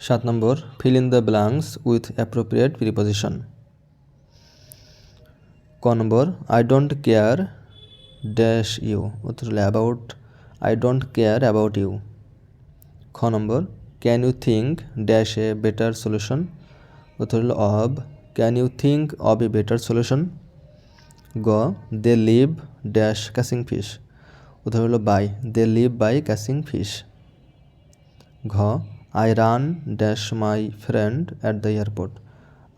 সাত নম্বর fill in the blanks with appropriate preposition ক নম্বর I don't care dash you উত্তর হলো about I don't care about you খ নম্বর can you think dash a better solution উত্তর হলো of can you think of a better solution গ they live dash catching fish উত্তর হলো by they live by catching fish ঘ I run dash my friend at the airport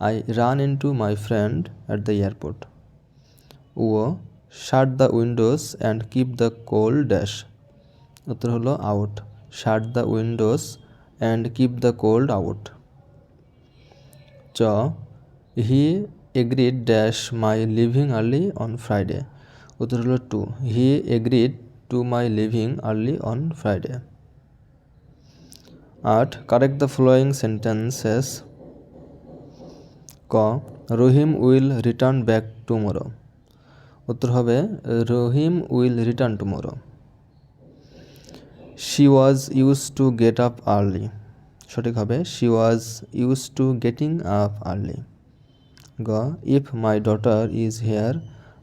I ran into my friend at the airport O shut the windows and keep the cold dash উত্তর হলো out shut the windows and keep the cold out চ he agreed dash my leaving early on Friday উত্তর হলো to he agreed to my leaving early on Friday আট correct the following sentences ক, Rahim will return back tomorrow উত্তর হবে, Rahim will return tomorrow she was use to get up early সঠিক হবে she was use to getting up early গ if my daughter is here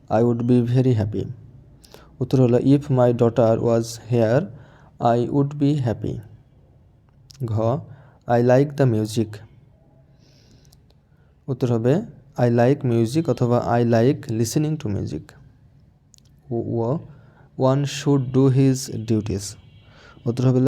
I would be very happy উত্তর হলো if my daughter was here I would be happy ঘ I like the music উত্তর হবে I like music অথবা I like listening to music one should do his duties উত্তর হবে